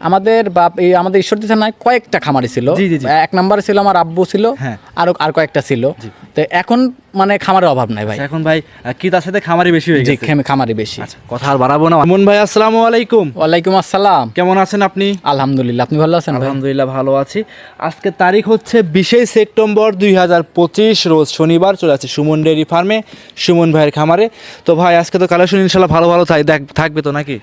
আমাদের বাপ এই আমাদের ঈশ্বরদী থানায় কয়েকটা খামারি ছিল। এক নম্বরে ছিল আমার আব্বু ছিল। হ্যাঁ। আরও আর কয়েকটা ছিল। তো এখন মানে খামারের অভাব নাই ভাই। এখন ভাই কি তার সাথে খামারি বেশি হয়ে গেছে? খেম- খামারি বেশি। আচ্ছা কথা আর বাড়াবো না। মন ভাই আসসালামু আলাইকুম। ওয়ালাইকুম আসসালাম। কেমন আছেন আপনি? আলহামদুলিল্লাহ আপনি ভালো আছেন আলহামদুলিল্লাহ ভালো আছি। আজকে তারিখ হচ্ছে বিশে সেপ্টেম্বর দুই হাজার পঁচিশ রোজ শনিবার চলে আছে সুমন ডেয়ারি ফার্মে সুমন ভাইয়ের খামারে। তো ভাই আজকে তো কালেকশন ইনশাল্লাহ ভালো ভালো থাকবে তো নাকি?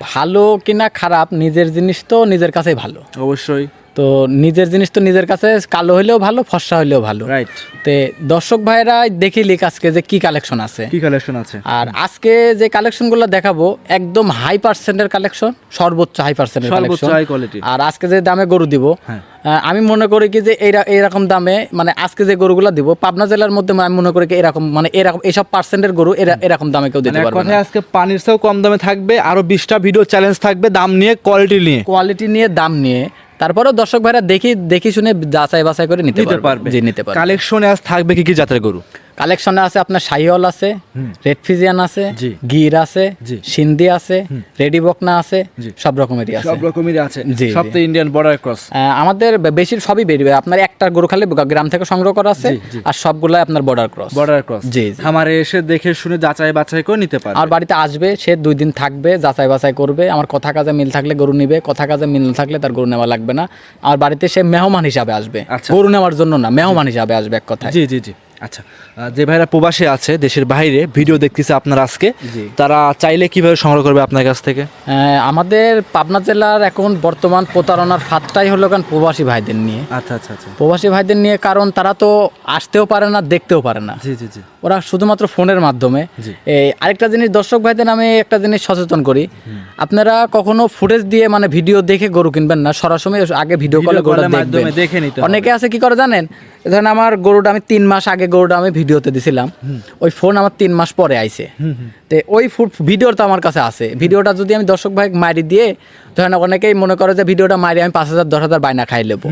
ভালো কিনা খারাপ নিজের জিনিস তো নিজের কাছেই ভালো। অবশ্যই। তো নিজের জিনিস তো নিজের কাছে কালো হইলেও ভালো ফর্সা হইলেও ভালো। রাইট তে দর্শক ভাইরা দেখি লিখ আজকে যে কি কালেকশন আছে। কি কালেকশন আছে? আর আজকে যে কালেকশনগুলো দেখাবো একদম হাই পার্সেন্টের কালেকশন সর্বোচ্চ হাই পার্সেন্টের কালেকশন হাই কোয়ালিটি আর আজকে যে দামে গরু দিব হ্যাঁ। আমি মনে করি কি যে এইরা- এইরকম দামে মানে আজকে যে গরুগুলো দিব পাবনা জেলার মধ্যে আমি মনে করি কি এরকম মানে এরকম এইসব পার্সেন্টের গরু এরা- এরকম দামে কেউ দিতে মানে পারবে না। আজকে পানির চেয়েও কম দামে থাকবে আরও বিশটা ভিডিও চ্যালেঞ্জ থাকবে দাম নিয়ে কোয়ালিটি নিয়ে। কোয়ালিটি নিয়ে দাম নিয়ে। তারপরেও দর্শক ভাইরা দেখি দেখি শুনে যাচাই বাছাই করে নিতে পারবে পারবে। জি নিতে পারবে। কালেকশনে আজ থাকবে কি কি জাতের গরু? কালেকশনে আছে আপনার শাহিওল আছে রেড ফিজিয়ান আছে গির আছে সিন্ধি আছে রেডি বকনা আছে সব রকমেরই আছে। সব রকমেরই আছে। জি, সব তো ইন্ডিয়ান বর্ডার ক্রস আমাদের বেশির সবই বেরবে আপনার একটা গরু খালি গ্রাম থেকে সংগ্রহ করা আছে। আর সবগুলাই আপনার বর্ডার ক্রস বর্ডার ক্রস জি। খামারে এসে দেখে শুনে যাচাই বাছাই করে নিতে পারে আর বাড়িতে আসবে সে দুই দিন থাকবে যাচাই বাছাই করবে। আমার কথা কাজে মিল থাকলে গরু নিবে কথা কাজে মিল না থাকলে তার গরু নেওয়া লাগবে না। আর বাড়িতে সে মেহমান হিসাবে আসবে। আচ্ছা। গরু নেওয়ার জন্য না মেহমান হিসাবে আসবে এক কথা জি জি জি। আচ্ছা যে ভাইরা প্রবাসে আছে দেশের বাইরে ভিডিও দেখতেছে আপনার আজকে তারা চাইলে কীভাবে সংগ্রহ করবে আপনার কাছ থেকে? আমাদের পাবনা জেলার এখন বর্তমান প্রতারণার ফাঁদটাই হলো কারণ প্রবাসী ভাইদের নিয়ে। আচ্ছা আচ্ছা আচ্ছা। প্রবাসী ভাইদের নিয়ে কারণ তারা তো আসতেও পারে না দেখতেও পারে না। জি জি জি। ওরা শুধুমাত্র ফোনের মাধ্যমে। এই আরেকটা জিনিস দর্শক ভাইদের আমি একটা জিনিস সচেতন করি। আপনারা কখনো ফুটেজ দিয়ে মানে ভিডিও দেখে গরু কিনবেন না সরাসরি আগে ভিডিও কলে মাধ্যমে দেখবেন। দেখে নিতে অনেকে আছে কি করে জানেন? ধরেন আমার গরুটা আমি তিন মাস আগে গরুটা আমি ভিডিওতে দিছিলাম। ওই ফোন আমার তিন মাস পরে আইছে। তো ওই ভিডিওটা আমার কাছে আছে। ভিডিওটা যদি আমি দর্শক ভাই মারি দিয়ে ধরেন অনেকেই মনে করে যে ভিডিওটা মারি আমি পাঁচ হাজার দশ হাজার বাইনা খাই নেব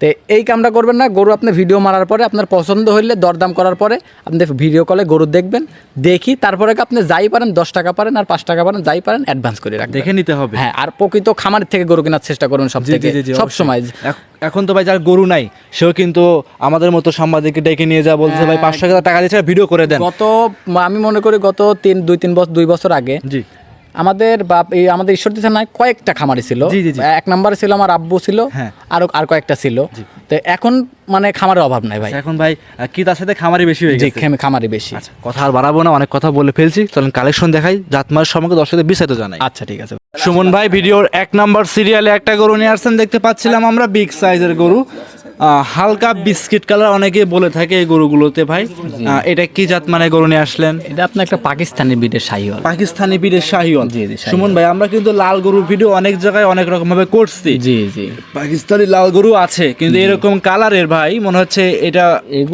তো এই কামটা করবেন না গরু আপনি ভিডিও মারার পরে আপনার পছন্দ হইলে দরদাম করার পরে আপনি ভিডিও কলে গরু দেখবেন দেখি তারপরে আপনি যাই পারেন দশ টাকা পারেন আর পাঁচ টাকা পারেন যাই পারেন অ্যাডভান্স করে রাখবেন। দেখে নিতে হবে। হ্যাঁ আর প্রকৃত খামার থেকে গরু কেনার চেষ্টা করুন সব থেকে। সব সময়। এখন তো ভাই যার গরু নাই সেও কিন্তু আমাদের মতো সাংবাদিককে ডেকে নিয়ে যা বলছে ভাই পাঁচশো টাকা টাকা দিচ্ছে ভিডিও করে দেন। গত আমি মনে করি গত তিন দুই তিন বছর দুই বছর আগে জি। আমাদের বাপ এই আমাদের ঈশ্বরদী থানায় কয়েকটা খামারি ছিল। এক নম্বরে ছিল আমার আব্বু ছিল হ্যাঁ। আরও আর কয়েকটা ছিল। তো এখন মানে খামারের অভাব নাই ভাই। এখন ভাই কি তার সাথে খামারি বেশি হয়ে গেছে? খেম- খামারি বেশি। আচ্ছা কথা আর বাড়াবো না অনেক কথা বলে ফেলছি। চলেন কালেকশন দেখাই জাতমার সম্পর্কে দর্শকদের বিস্তারিত জানাই। আচ্ছা ঠিক আছে। সুমন ভাই ভিডিওর এক নাম্বার সিরিয়ালে একটা গরু নিয়ে আসছেন দেখতে পাচ্ছিলাম আমরা বিগ সাইজের গরু। হালকা বিস্কিট কালার অনেকে বলে থাকে এই গরুগুলোতে ভাই। এটা কি জাত মানে গরু নিয়ে আসলেন? এটা আপনার একটা পাকিস্তানি বিটের শাহিওয়াল। পাকিস্তানি বীরের শাহিওয়াল। সুমন ভাই আমরা কিন্তু লাল গরুর ভিডিও অনেক জায়গায় অনেক রকম ভাবে করছি। জি জি। পাকিস্তানি লাল গরু আছে কিন্তু এরকম কালারের ভাই মনে হচ্ছে এটা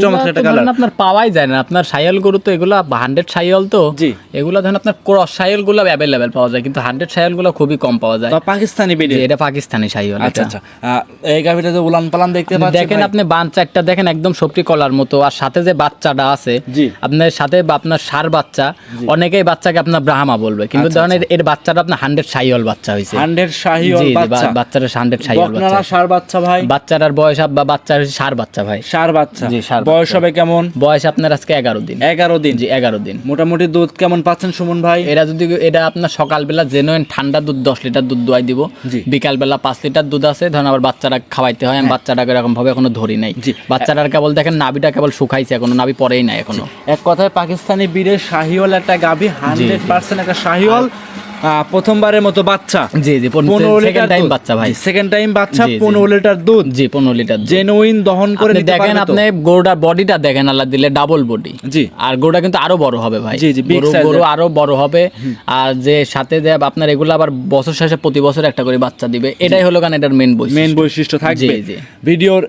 চমৎকার একটা কালার। আপনার পাওয়াই যায় না। আপনার সাইয়াল গরু তো এগুলা হান্ড্রেড সাইয়াল তো। জি। এগুলা ধরেন আপনার ক্রস সাইয়ালগুলো অ্যাভেলেবেল পাওয়া যায় কিন্তু হান্ড্রেড সাইয়ালগুলো খুবই কম পাওয়া যায়। পাকিস্তানি যে এটা পাকিস্তানি সাইয়াল আচ্ছা আচ্ছা। এই গাভিটা যে উলান পালান দেখতে পাচ্ছেন দেখেন আপনি বান চারটা দেখেন একদম সবটি কলার মতো আর সাথে যে বাচ্চাটা আছে আপনার সাথে আপনার সার বাচ্চা অনেকেই বাচ্চাকে আপনার ব্রাহ্মা বলবে। কিন্তু আচ্ছা, ধরেন এর- এর বাচ্চাটা আপনার হান্ড্রেড সাইয়াল বাচ্চা হয়েছে হান্ড্রেড বাচ্চা। বাচ্চাটা হান্ড্রেড বাচ্চা। সার বাচ্চা ভাই। বাচ্চাটার বয়স বা বাচ্চা হচ্ছে সার বাচ্চা ভাই। সার বাচ্চা। জি, ষাঁড় বয়স হবে কেমন? বয়স আপনার আজকে এগারো দিন। এগারো দিন। জি এগারো দিন। মোটামুটি দুধ কেমন পাচ্ছেন সুমন ভাই? এটা যদি এটা আপনার সকালবেলা জেনুইন ঠান্ডা দুধ দশ লিটার দুধ দোয়াই দিব। বিকালবেলা পাঁচ লিটার দুধ আছে ধরেন আবার বাচ্চারা খাওয়াইতে হয় আমি বাচ্চাটাকে এরকম ভাবে এখনও ধরি নাই। বাচ্চারা কেবল দেখেন নাবিটা কেবল শুকাইছে এখনও নাবি পরেই নাই এখনও। এক কথায় পাকিস্তানি বীরের শাহিওয়াল একটা গাভি হান্ড্রেড পার্সেন্ট একটা শাহিওয়াল। প্রথমবারের মতো বাচ্চা। জি জি পনেরো লিটার টাইম বাচ্চা ভাই। সেকেন্ড টাইম বাচ্চা। পনেরো লিটার দুধ। জি পনেরো লিটার। জেনুইন দহন করে দেখেন আপনি গরুটার বডিটা দেখেন আল্লাহ দিলে ডাবল বডি জি। আর গরুটা কিন্তু আরও বড় হবে ভাই। জি, জি, গরু। আরও বড় হবে। আর যে সাথে যে আপনার এগুলো আবার বছর শেষে প্রতি বছর একটা করে বাচ্চা দিবে এটাই হলো কারণ এটার মেন বৈশিষ্ট্য। মেন বৈশিষ্ট্য থাকবে। ভিডিওর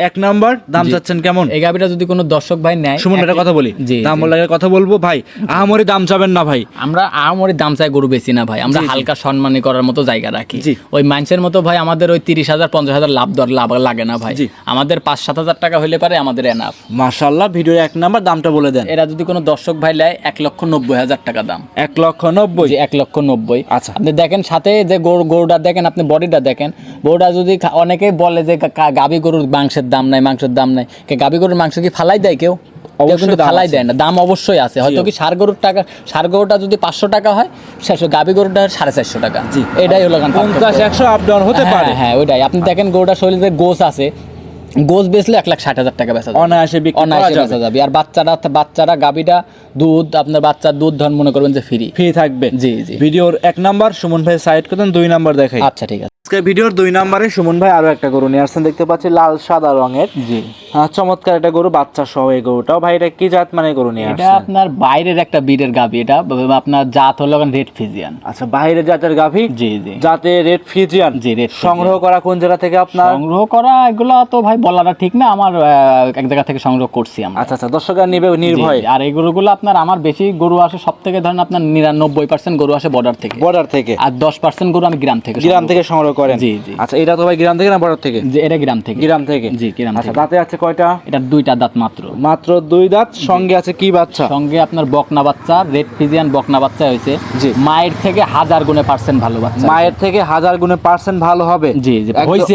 এক নাম্বার দাম চাচ্ছেন কেমন? এই গাবিটা যদি কোনো দর্শক ভাই নেয় সুমন একটা কথা বলি। দাম। বলার কথা বলব ভাই আহামরি দাম চাবেন না ভাই। আমরা আহামরি দাম চাই গরু বেশি না ভাই। আমরা। হালকা সম্মানী করার মতো জায়গা রাখি। ওই মানুষের মতো ভাই আমাদের ওই তিরিশ হাজার পঞ্চাশ হাজার লাভ দর লাভ লাগে না ভাই। আমাদের পাঁচ সাত হাজার টাকা হইলে পারে আমাদের এনাফ মাশাল্লাহ ভিডিওর এক নাম্বার দামটা বলে দেন। এরা যদি কোনো দর্শক ভাই নেয় এক লক্ষ নব্বই হাজার টাকা দাম। এক লক্ষ নব্বই? এক লক্ষ নব্বই। আচ্ছা। আপনি দেখেন সাথে যে গরু গরুটা দেখেন আপনি বডিটা দেখেন। গরুটা যদি অনেকেই বলে যে গা- গাভী গরুর মাংসের দাম নাই মাংসের দাম নাই। কে গাভী গরুর মাংস কি ফালাই দেয় কেউ? কিন্তু ফালাই দেয় না দাম অবশ্যই আছে। হয়তো কি সার গরুর টাকা সার গরুটা যদি পাঁচশো টাকা হয় শেষ গাভী গরুটা সাড়ে চারশো টাকা। এটাই হলো পঞ্চাশ একশো আপ ডাউন হতে হ্যাঁ, পারে। হ্যাঁ ওইটাই। আপনি দেখেন গরুটা শরীরে গোস আছে। গোস বেচলে এক লাখ ষাট হাজার টাকা বেচা যাবে। অনায়াসে অনায়াসে। বেচা যাবে। আর বাচ্চারা বাচ্চারা গাভীটা দুধ আপনার বাচ্চার দুধ ধন মনে করবেন যে ফ্রি ফ্রি থাকবে। জি, জি। ভিডিওর এক নাম্বার সুমন ভাই সাইড করতেন দুই নাম্বার দেখাই। আচ্ছা ঠিক আছে। আজকে ভিডিওর দুই নাম্বারে সুমন ভাই আরও একটা গরু নিয়ে আসছেন। দেখতে পাচ্ছি লাল সাদা রঙের। জি। হ্যাঁ, চমৎকার একটা গরু বাচ্চা সহ এই গরুটাও। ভাই এটা কি জাত মানে গরু নিয়ে এটা আপনার বাইরের একটা বিটের গাভি এটা আপনার জাত হলো রেড ফিজিয়ান। আচ্ছা বাইরের জাতের গাভী? জি জি। যাতে রেড ফিজিয়ান? জি, Friesian। সংগ্রহ করা কোন জায়গা থেকে আপনার? সংগ্রহ করা এগুলো তো ভাই বলাটা ঠিক না আমার এক জায়গা থেকে সংগ্রহ করছি আমরা। আচ্ছা আচ্ছা দর্শকরা নিবে নির্ভয়। আর এই গরুগুলো আপনার আমার বেশি গরু আসে সব থেকে ধরেন আপনার নিরানব্বই পার্সেন্ট গরু আসে বর্ডার থেকে। বর্ডার থেকে। আর দশ পার্সেন্ট গরু আমি গ্রাম থেকে গ্রাম থেকে সংগ্রহ করেন? জি, জি। আচ্ছা এটা তো ভাই গ্রাম থেকে না বর্ডার থেকে। যে এটা গ্রাম থেকে। গ্রাম থেকে? জি গ্রাম আচ্ছা দাঁতে আছে কয়টা? এটা দুইটা দাঁত মাত্র। মাত্র দুই দাঁত সঙ্গে আছে কি বাচ্চা? সঙ্গে আপনার বকনা বাচ্চা রেড ফিজিয়ান বকনা বাচ্চা হয়েছে। জি। মায়ের থেকে হাজার গুণে পার্সেন্ট ভালো বাচ্চা মায়ের থেকে হাজার গুণে পার্সেন্ট ভালো হবে? জি, জি, হইছে।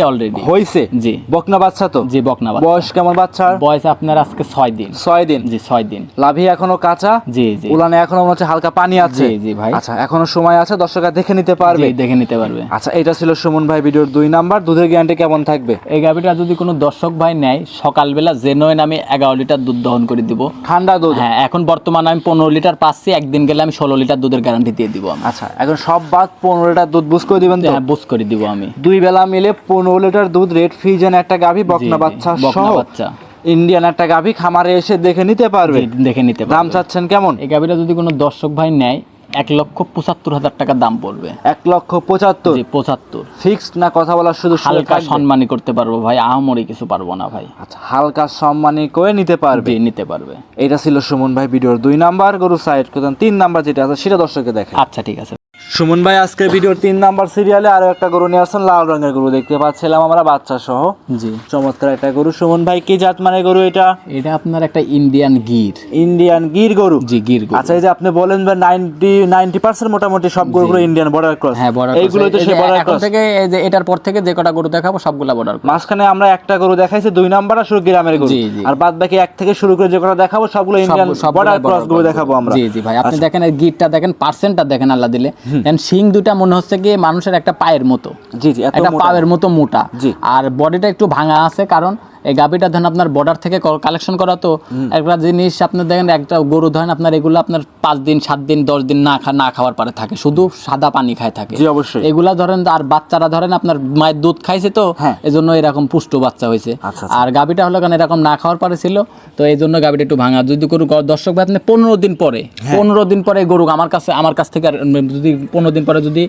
হইছে? জি। বকনা বাচ্চা তো? জি বকনা বাচ্চা। বয়স কেমন বাচ্চার? বয়স আপনার আজকে ছয় দিন। ছয় দিন? জি ছয় দিন। লাভি এখনও কাঁচা? জি জি। উলানে এখনও মনে হচ্ছে হালকা পানি আছে? জি, জি, ভাই। আচ্ছা এখনও সময় আছে দর্শকরা দেখে নিতে পারবে। দেখে নিতে পারবে। আচ্ছা এটা ছিল সুমন ভাই ভিডিওর দুই নাম্বার দুধের গ্যারান্টি কেমন থাকবে? এই গাভিটা যদি কোনো দর্শক ভাই নেয় সকালবেলা জেনুইন আমি এগারো লিটার দুধ দহন করে দিব। ঠান্ডা দুধ? হ্যাঁ এখন বর্তমানে আমি পনেরো লিটার পাচ্ছি একদিন গেলে আমি ষোলো লিটার দুধের গ্যারান্টি দিয়ে দিব আচ্ছা এখন সব বাদ পনেরো লিটার দুধ বুঝ করে দিবেন হ্যাঁ বুঝ করে দিব আমি। দুই বেলা মিলে পনেরো লিটার দুধ রেড ফ্রিজেন একটা গাভী বকনা বাচ্চা বকনা সহ বাচ্চা। ইন্ডিয়ান একটা গাভী খামারে এসে দেখে নিতে পারবে? দেখে নিতে দাম চাচ্ছেন কেমন? এই গাভিটা যদি কোনো দর্শক ভাই নেয় এক লক্ষ পঁচাত্তর হাজার টাকা দাম পড়বে। এক লক্ষ পঁচাত্তর? পঁচাত্তর। ফিক্সড না কথা বলার শুধু হালকা সম্মানি করতে পারব ভাই আহমরি কিছু পারব না ভাই। আচ্ছা হালকা সম্মানী করে নিতে পারবে? নিতে পারবে। এটা ছিল সুমন ভাই ভিডিওর দুই নাম্বার গরু সাইড তিন নাম্বার যেটা আছে সেটা দর্শককে দেখে আচ্ছা ঠিক আছে। সুমন ভাই আজকে ভিডিওর তিন নাম্বার সিরিয়ালে আরও একটা গরু নিয়ে আসছেন লাল রঙের গরু দেখতে পাচ্ছিলাম আমরা বাচ্চা সহ জি। চমৎকার একটা গরু। সুমন ভাই কি জাত মানে গরু এটা? এটা আপনার একটা ইন্ডিয়ান গির। ইন্ডিয়ান গির গরু? জি গির গরু। আচ্ছা এই যে আপনি বলেন যে নাইনটি নাইনটি পার্সেন্ট মোটামুটি সব গরুগুলো ইন্ডিয়ান বর্ডার ক্রস হ্যাঁ বর্ডার এইগুলো তো সে বর্ডার ক্রস থেকে এই যে এটার পর থেকে যে কটা গরু দেখাবো সবগুলা বর্ডার ক্রস মাঝখানে আমরা একটা গরু দেখাইছি দুই নাম্বার আর শুরু গ্রামের গরু। আর বাদ বাকি এক থেকে শুরু করে যে কটা দেখাবো সবগুলো ইন্ডিয়ান বর্ডার ক্রস গরু দেখাবো আমরা। জি জি ভাই আপনি দেখেন এই গিটটা দেখেন পার্সেন্টটা দেখেন আল্লাহ দিলে। শিং দুটা মনে হচ্ছে কি মানুষের একটা পায়ের মতো। জি জি একটা পায়ের মতো মোটা। জি। আর বডিটা একটু ভাঙা আছে কারণ এই গাবিটা ধরেন আপনার বর্ডার থেকে কালেকশন করা তো একটা জিনিস আপনি দেখেন একটা গরু ধরেন আপনার এগুলো আপনার পাঁচ দিন সাত দিন দশ দিন না খা না খাওয়ার পরে থাকে শুধু সাদা পানি খায় থাকে। অবশ্যই। এগুলা ধরেন আর বাচ্চারা ধরেন আপনার মায়ের দুধ খাইছে তো হ্যাঁ। এজন্য এরকম পুষ্ট বাচ্চা হয়েছে। আচ্ছা, আর গাবিটা হলো কারণ এরকম না খাওয়ার পরে ছিল তো এই জন্য গাবিটা একটু ভাঙা। যদি গরু দর্শক ভাই আপনি পনেরো দিন পরে হ্যাঁ। পনেরো দিন পরে গরু আমার কাছে আমার কাছ থেকে যদি পনেরো দিন পরে যদি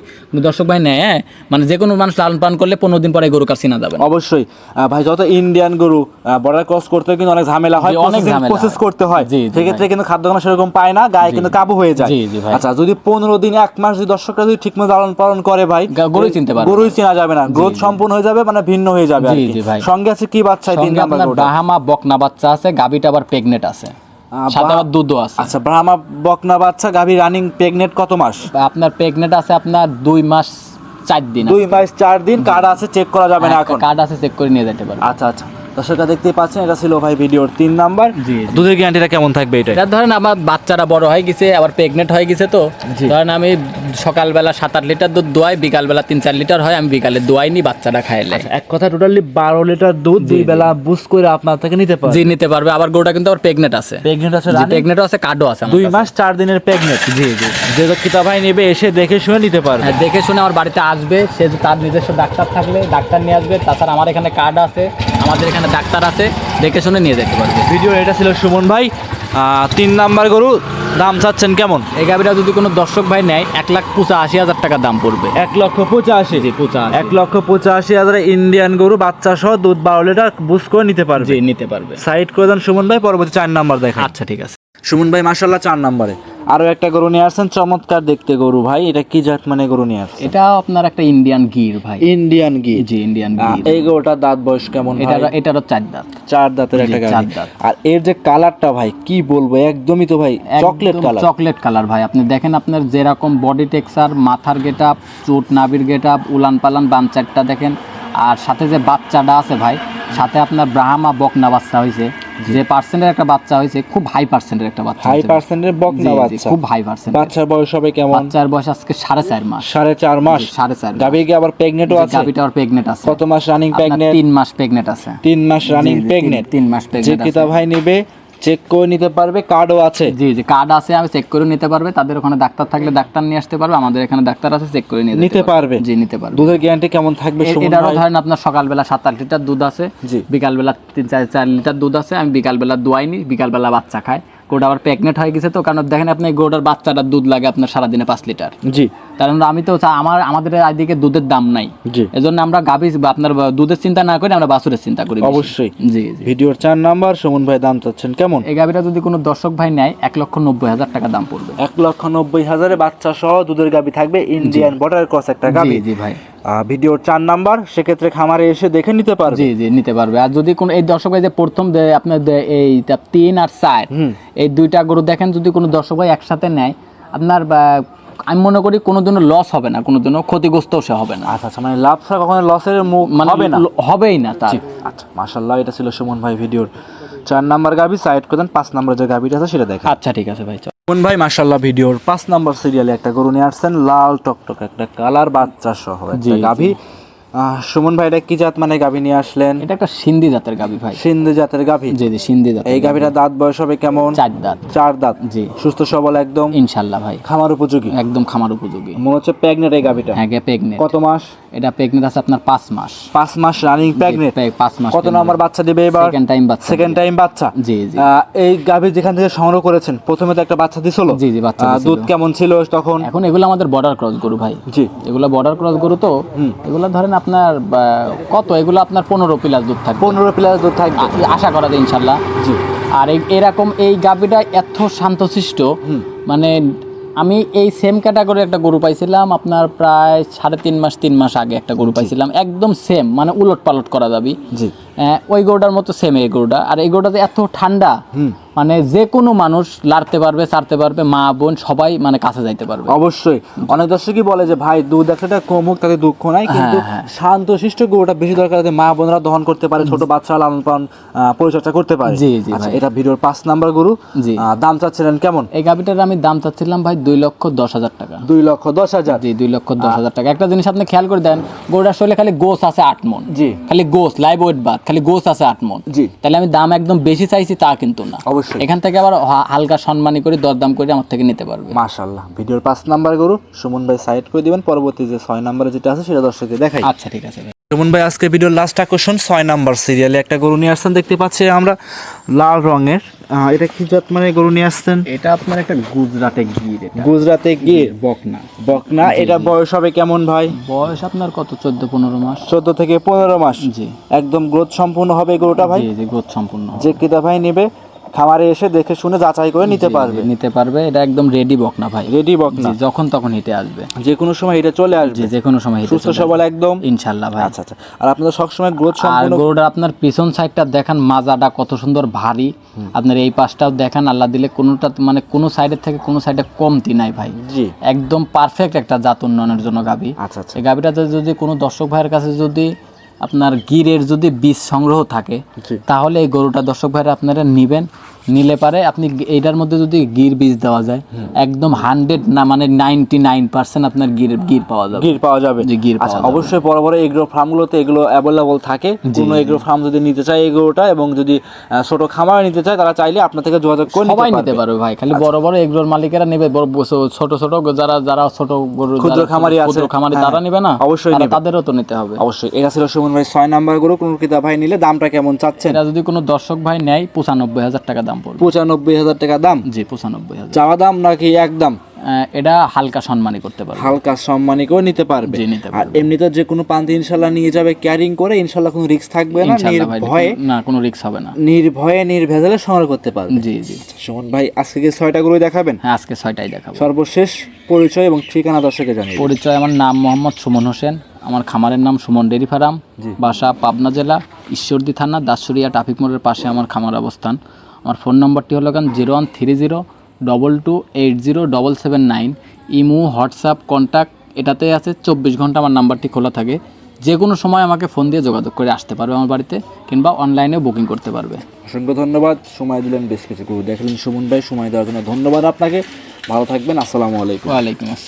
দর্শক ভাই নেয় হ্যাঁ, মানে যে কোনো মানুষ লালন পালন করলে পনেরো দিন পরে গরু কাছে না যাবে অবশ্যই। ভাই যত ইন্ডিয়ান গরু বর্ডার ক্রস করতে কিন্তু অনেক ঝামেলা হয় অনেক প্রসেস করতে হয়। সেক্ষেত্রে কিন্তু খাদ্যখানা সেরকম পায় না গায়ে কিন্তু কাবু হয়ে যায়। আচ্ছা যদি পনেরো দিন এক মাস যদি দর্শকরা যদি ঠিকমতো লালন পালন করে ভাই গরুই চিনতে পারবে গরুই চেনা যাবে না গ্রোথ সম্পূর্ণ হয়ে যাবে মানে ভিন্ন হয়ে যাবে। সঙ্গে আছে কি বাচ্চা তিন নাম্বার বাহামা বকনা বাচ্চা আছে গাবিটা আবার প্রেগনেট আছে। দুধও আচ্ছা ব্রাহ্মা বকনা বাচ্চা গাভী রানিং প্রেগনেন্ট কত মাস? আপনার প্রেগনেট আছে আপনার দুই মাস চার দিন দুই মাস চার দিন কার্ড আছে চেক করা যাবে না এখন। কার্ড আছে চেক করে নিয়ে যেতে পারবে আচ্ছা আচ্ছা। দর্শকরা দেখতেই পাচ্ছেন এটা ছিল ভাই ভিডিওর তিন নাম্বার। দুধের গ্যারান্টিটা কেমন থাকবে এটা ধরেন আমার বাচ্চারা বড় হয়ে গেছে আবার প্রেগনেন্ট হয়ে গেছে তো। ধরেন আমি সকালবেলা সাত আট লিটার দুধ দোয়াই বিকালবেলা তিন চার লিটার হয় আমি বিকালে দোয়াই নি বাচ্চারা খাইলে। এক কথা টোটালি বারো লিটার দুধ দুই বেলা বুঝ করে আপনার থেকে নিতে পারে জি নিতে পারবে আবার গরুটা কিন্তু আবার প্রেগনেন্ট আছে। প্রেগনেন্ট আছে? প্রেগনেন্টও আছে কার্ডও আছে দুই মাস চার দিনের প্রেগনেন্ট জি জি। যে কিতা ভাই নেবে এসে দেখে শুনে নিতে পারবে। হ্যাঁ, দেখে শুনে আমার বাড়িতে আসবে সে তার নিজস্ব ডাক্তার থাকলে ডাক্তার নিয়ে আসবে তাছাড়া আমার এখানে কার্ড আছে। আমাদের এখানে ডাক্তার আছে দেখে শুনে নিয়ে যেতে পারবে। ভিডিও এটা ছিল সুমন ভাই। তিন নাম্বার গরু দাম চাচ্ছেন কেমন? এই গাভীটা যদি কোনো দর্শক ভাই নেয় এক লাখ পঁচাশি হাজার টাকা দাম পড়বে। এক লক্ষ পঁচাশি। জি পঁচাশি। এক লক্ষ পঁচাশি হাজার ইন্ডিয়ান গরু বাচ্চা সহ দুধ বারো লিটার বুস করে নিতে পারবে। নিতে পারবে। সাইড করে দেন সুমন ভাই পরবর্তী চার নাম্বার দেখেন আচ্ছা ঠিক আছে। সুমন ভাই মাসাল্লাহ চার নাম্বারে। আরও একটা গরু নিয়ে আসছেন চমৎকার দেখতে গরু ভাই। এটা কি জাত মানে গরু নিয়ে আসছেন? এটা আপনার একটা ইন্ডিয়ান গির ভাই। ইন্ডিয়ান গি জি ইন্ডিয়ান গির। এই গরুটার দাঁত বয়স কেমন এটা? এটারও চার দাঁত। চার দাঁতের একটা চার দাঁত। আর এর যে কালারটা ভাই কি বলব একদমই তো ভাই চকলেট কালার চকলেট কালার ভাই। আপনি দেখেন আপনার যেরকম বডি টেক্সচার মাথার গেটআপ চোট নাবির গেট আপ উলান পালান বাম চারটা দেখেন। আর সাথে যে বাচ্চাটা আছে ভাই সাথে আপনার ব্রাহ্মা বকনা বাচ্চা হয়েছে যে পার্সেন্টের একটা বাচ্চা হয়েছে খুব হাই পার্সেন্টের একটা বাচ্চা হাই পার্সেন্টের বকনা বাচ্চা। খুব হাই পার্সেন্ট বাচ্চার বয়স হবে কেমন? বাচ্চার বয়স আজকে সাড়ে চার মাস। সাড়ে চার মাস? জি, সাড়ে চার গাভী কি আবার প্রেগনেন্টও আছে? গাবিটা ওর প্রেগনেন্ট আছে। কত মাস রানিং প্রেগনেন্ট তিন মাস প্রেগনেন্ট আছে। তিন মাস রানিং প্রেগনেন্ট তিন মাস যে প্রেগনেন্ট কিতা ভাই নিবে চেক করে নিতে পারবে কার্ডও আছে। জি জি কার্ড আছে আমি চেক করে নিতে পারবে। তাদের ওখানে ডাক্তার থাকলে ডাক্তার নিয়ে আসতে পারবে আমাদের এখানে ডাক্তার আছে চেক করে নিয়ে নিতে পারবে। জি নিতে পারবে। দুধের গ্যারান্টি কেমন থাকবে এটারও ধরেন আপনার সকালবেলা সাত আট লিটার দুধ আছে জি। বিকালবেলা তিন চার চার লিটার দুধ আছে আমি বিকালবেলা দোয়াইনি বিকালবেলা বাচ্চা খায়। গোটা আবার প্রেগনেন্ট হয়ে গেছে তো কারণ দেখেন আপনি গোটার বাচ্চাটার দুধ লাগে আপনার সারাদিনে পাঁচ লিটার। জি। কারণ আমি তো আমার আমাদের এদিকে দুধের দাম নাই। এজন্য আমরা গাভী আপনার দুধের চিন্তা না করে আমরা বাছুরের চিন্তা করি অবশ্যই। জি ভিডিওর চার নাম্বার সুমন ভাই দাম চাচ্ছেন কেমন? এই গাভীটা যদি কোনো দর্শক ভাই নেয় এক লক্ষ নব্বই হাজার টাকা দাম পড়বে। এক লক্ষ নব্বই হাজারে বাচ্চা সহ দুধের গাবি থাকবে ইন্ডিয়ান বর্ডার ক্রস একটা গাবি জি ভাই। ভিডিওর চার নাম্বার সেক্ষেত্রে খামারে এসে দেখে নিতে পারবে। জি জি নিতে পারবে। আর যদি কোন এই দর্শক ভাই যে প্রথম আপনার এই তিন আর চার। এই দুইটা গরু দেখেন যদি কোনো দর্শক ভাই একসাথে নেয় আপনার আমি মনে করি কোনো দিনও লস হবে না কোনো দিনও ক্ষতিগ্রস্ত সে হবে না। আচ্ছা আচ্ছা মানে লাভ ছাড়া কখনো লসের মুখ মানে হবে না? হবেই না তার। আচ্ছা মাশাল্লাহ এটা ছিল সুমন ভাই ভিডিওর। চার নাম্বার গাবি সাইড করে দেন পাঁচ নাম্বার যে গাবিটা আছে সেটা দেখা আচ্ছা ঠিক আছে ভাই। সুমন ভাই মাশাল্লাহ ভিডিওর পাঁচ নাম্বার সিরিয়ালে একটা গরু নিয়ে আসছেন লাল টকটক একটা কালার বাচ্চা সহ একটা। গাভি সুমন ভাই এটা কি জাত মানে গাভী নিয়ে আসলেন? এটা একটা সিন্ধি জাতের গাভী ভাই। সিন্ধি জাতের গাভী? জি জি সিন্ধি জাত এই গাভীটা দাঁত বয়স হবে কেমন? চার দাঁত। চার দাঁত। জি। সুস্থ সবল একদম? ইনশাল্লাহ ভাই। খামার উপযোগী? একদম খামার উপযোগী। মনে হচ্ছে প্রেগনেন্ট এই গাভীটা। হ্যাঁ প্রেগনেন্ট। কত মাস? এটা প্রেগনেন্ট আছে আপনার পাঁচ মাস। পাঁচ মাস রানিং প্রেগনেন্ট পাঁচ মাস কত নাম্বার বাচ্চা দিবে এবার? সেকেন্ড টাইম বাচ্চা সেকেন্ড টাইম বাচ্চা? জি জি। এই গাভি যেখান থেকে সংগ্রহ করেছেন প্রথমে তো একটা বাচ্চা দিছিল? জি, জি, বাচ্চা দুধ কেমন ছিল তখন? এখন এগুলো আমাদের বর্ডার ক্রস গরু ভাই। জি। এগুলো বর্ডার ক্রস গরু তো এগুলো ধরেন আপনার কত? এগুলো আপনার পনেরো প্লাস দুধ থাকবে। পনেরো প্লাস দুধ থাকবে। আশা করা যায় ইনশাল্লাহ। জি। আর এই- এরকম এই গাভীটা এত শান্তশিষ্ট মানে আমি এই সেম ক্যাটাগরি একটা গরু পাইছিলাম আপনার প্রায় সাড়ে তিন মাস তিন মাস আগে একটা গরু পাইছিলাম। একদম সেম মানে উলট পালট করা যাবি। জি। ওই গরুটার মতো সেম এই গরুটা। আর এই গরুটাতে এত ঠান্ডা। মানে যে কোনো মানুষ লাড়তে পারবে চারতে পারবে মা বোন সবাই মানে কাছে যাইতে পারবে। অবশ্যই। অনেক দর্শকই বলে যে ভাই দুধ একটা কমুক তাতে দুঃখ নাই। কিন্তু হ্যাঁ। শান্ত শিষ্ট গরুটা বেশি দরকার যাতে মা বোনরা দহন করতে পারে ছোট বাচ্চা লালন পালন পরিচর্যা করতে পারে। জি, জি, আচ্ছা ভাই। এটা ভিডিওর পাঁচ নাম্বার গরু। জি। দাম চাচ্ছিলেন কেমন? এই গাভিটার আমি দাম চাচ্ছিলাম ভাই দুই লক্ষ দশ হাজার টাকা। দুই লক্ষ দশ হাজার। জি দুই লক্ষ দশ হাজার টাকা। একটা জিনিস আপনি খেয়াল করে দেন গরুটার শরীরে খালি গোস আছে আট মন। জি। খালি গোস লাইভ ওয়েট বাদ। খালি গোস আছে আট মন। জি। তাহলে আমি দাম একদম বেশি চাইছি তা কিন্তু না। অবশ্যই। এখান থেকে আবার হালকা সম্মানী করে দরদাম করে আমার থেকে নিতে পারবে। মাশাল্লাহ ভিডিওর পাঁচ নাম্বার গরু সুমন ভাই সাইড করে দিবেন। পরবর্তী যে ছয় নাম্বারে যেটা আছে সেটা দর্শককে দেখাই। আচ্ছা ঠিক আছে সুমন ভাই আজকে ভিডিওর লাস্ট আকর্ষণ ছয় নাম্বার সিরিয়ালে একটা গরু নিয়ে আসছেন। দেখতে পাচ্ছি আমরা লাল রঙের। এটা কি জাত মানে গরু নিয়ে আসছেন? এটা আপনার একটা গুজরাটে গির এটা। গুজরাতে গির? বকনা। বকনা এটা বয়স হবে কেমন ভাই? বয়স আপনার কত? চোদ্দ পনেরো মাস। চোদ্দ থেকে পনেরো মাস। জি। একদম গ্রোথ সম্পূর্ণ হবে গরুটা ভাই? জি জি গ্রোথ সম্পূর্ণ যে কিতা ভাই নেবে খামারে এসে দেখে শুনে যাচাই করে নিতে পারবে। নিতে পারবে। এটা একদম রেডি বকনা ভাই। রেডি বকনা যখন তখন হেঁটে আসবে। যে কোনো সময় এটা চলে আসবে। যে কোনো সময় সুস্থ সবল একদম। ইনশাল্লাহ ভাই। আচ্ছা আচ্ছা। আর আপনাদের সবসময় গ্রোথ আর সম্পূর্ণ গরুটা আপনার পিছন সাইডটা দেখেন মাজাটা কত সুন্দর ভারী। আপনার এই পাশটাও দেখেন আল্লাহ দিলে কোনোটা মানে কোনো সাইডের থেকে কোনো সাইডে কমতি নাই ভাই। জি। একদম পারফেক্ট একটা জাত উন্নয়নের জন্য গাবি আচ্ছা আচ্ছা। এই গাবিটাতে যদি কোনো দর্শক ভাইয়ের কাছে যদি আপনার গিরের যদি বীজ সংগ্রহ থাকে তাহলে এই গরুটা দর্শক ভাইরা আপনারা নিবেন। নিলে পারে। আপনি এইটার মধ্যে যদি গির বীজ দেওয়া যায় একদম হান্ড্রেড না মানে নাইনটি নাইন পার্সেন্ট আপনার গির গির পাওয়া যাবে। গির পাওয়া যাবে। জি, গির আচ্ছা অবশ্যই বড় বড় এগ্রো ফার্মগুলোতে এগুলো অ্যাভেলেবল থাকে। কোনো এগ্রো ফার্ম যদি নিতে চায় এগুলোটা এবং যদি ছোট খামার নিতে চায় তারা চাইলে আপনার থেকে যোগাযোগ করে সবাই নিতে পারবে। ভাই খালি বড় বড় এগুলোর মালিকেরা নেবে ছোট ছোট যারা যারা ছোট ক্ষুদ্র খামারি আছে, খামারি হ্যাঁ, তারা নেবে না? অবশ্যই নেবে। তাদেরও তো নিতে হবে। অবশ্যই। এটা ছিল সুমন ভাই ছয় নাম্বার গরু। কোন কিতা ভাই নিলে দামটা কেমন চাচ্ছেন? এটা যদি কোনো দর্শক ভাই নেয় পঁচানব্বই হাজার টাকা দাম। দাম পড়বে। পঁচানব্বই হাজার টাকা দাম? জি পঁচানব্বই হাজার। চাওয়া দাম নাকি একদম এটা হালকা সম্মানই করতে পারবে। হালকা সম্মানী করে নিতে পারবে। নিতে আর পারবে। এমনিতে যে কোনো পান্তি ইনশাল্লাহ নিয়ে যাবে ক্যারিং করে ইনশাল্লাহ কোনো রিস্ক থাকবে না নির্ভয়ে না কোনো রিস্ক হবে না। নির্ভয়ে নির্ভেজালে সংগ্রহ করতে পারবে। জি জি। সুমন ভাই আজকে কি ছয়টা গরুই দেখাবেন? হ্যাঁ আজকে ছয়টাই দেখাবো। সর্বশেষ পরিচয় এবং ঠিকানা দর্শকে জানিয়ে পরিচয় আমার নাম মোহাম্মদ সুমন হোসেন। আমার খামারের নাম সুমন ডেরি ফার্ম। বাসা পাবনা জেলা ঈশ্বরদী থানা দাসুরিয়া ট্রাফিক মোড়ের পাশে আমার খামার অবস্থান। আমার ফোন নম্বরটি হলো কেন? Zero one three zero double two eight zero double seven nine. Imo WhatsApp contact এটাতে আছে চব্বিশ ঘণ্টা আমার নাম্বারটি খোলা থাকে। যে কোনো সময় আমাকে ফোন দিয়ে যোগাযোগ করে আসতে পারবে আমার বাড়িতে কিংবা অনলাইনেও বুকিং করতে পারবে। অসংখ্য ধন্যবাদ। সময় দিলেন বেশ কিছু দেখলেন সুমন ভাই সময় দেওয়ার জন্য ধন্যবাদ আপনাকে। ভালো থাকবেন। আসসালামু আলাইকুম। ওয়ালাইকুম আসসালাম।